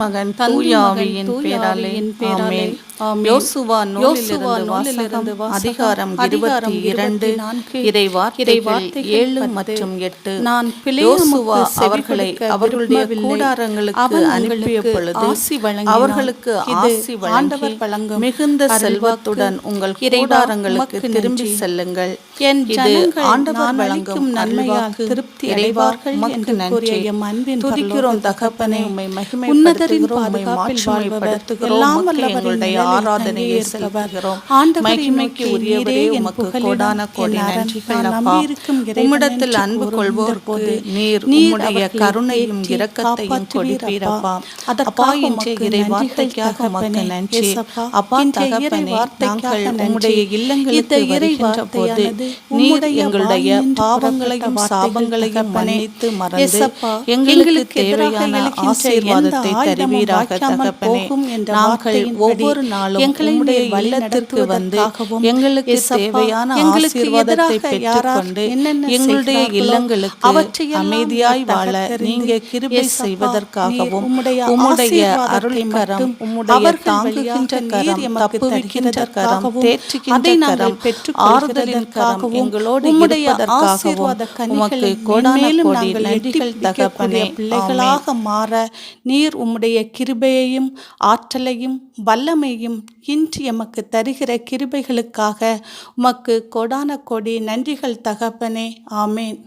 மகன் தந்தை தூய மகன் ஆவியின் தூய பேராலே ஆவியின் பேராலே. யோசுவா யோசுவா நூலிலிருந்து. அதிகாரம் இருபத்தி இரண்டு இறை வார்த்தைகள் ஏழு. மற்றும் எட்டு நான் யோசுவா செவி அவர்களை அவர்களுடைய. கூடாரங்களுக்கு அனுப்பிய பொழுது. அவர்களுக்கு இது ஆசி வழங்கி மிகுந்த. செல்வத்துடன் உங்கள் கூடாரங்களுக்கு திரும்பி. செல்லுங்கள் இது ஆண்டவர் வழங்கும் அருள்வாக்கு. திருப்தி அடைவார்கள் என்று நன்றி. அன்பின் துதிக்கிறோம் தகப்பனே உம்மை உன்னதரின் மகிமைப்படுத்துகிறோம் உம்மை பாதுகாப்பில் வாழ்பவர் எல்லாம் நிழலில் ஆராதனையை. செலுத்துகிறோம் மகிமைக்கு உரியவரே உமக்கு கோடான கோடி. நன்றிகள் அப்பா உம்மிடத்தில் அன்பு கொள்வோருக்கு நீர் உம்முடைய கருணையும் இரக்கத்தையும் கொடுப்பீரப்பா அப்பா. இன்றைய இறை வார்த்தைக்காக உமக்கு. நன்றி அப்பா தகப்பனே நாங்கள். உம்முடைய இல்லங்களுக்கு வருகின்ற போது நீர் எங்களுடைய பாவங்களையும் சாபங்களையும் மன்னித்து. மறந்து எங்களுக்கு தேவையான ஆசீர்வாதத்தை தருவீராக தகப்பனே நாங்கள் ஒவ்வொரு நாளும் எங்களை இல்லத்திற்கு வந்து எங்களுக்கு தேவையான எங்களுக்கு எதிராக பெற்றுக்கொண்டு எங்களுடைய இல்லங்களுக்கு அமைதியாய் வாழ நீங்க கிருபை செய்வதற்காகவும் உம்முடைய மட்டும் உம்முடைய தாங்குகின்ற கரம் தப்புவிக்கின்ற கரம் தேற்றுகின்ற கரம் ஆறுதலின் கரம் எங்களோடு உம்முடைய இருப்பதற்காகவும் உமக்கு கோடான கோடி நன்றிகள் தகப்பனே. பிள்ளைகளாக மாற நீர் உம்முடைய கிருபையையும் ஆற்றலையும் வல்லமையும் இன்று எமக்கு தருகிற கிருபைகளுக்காக உமக்கு கொடான கொடி நன்றிகள் தகப்பனே. ஆமேன்.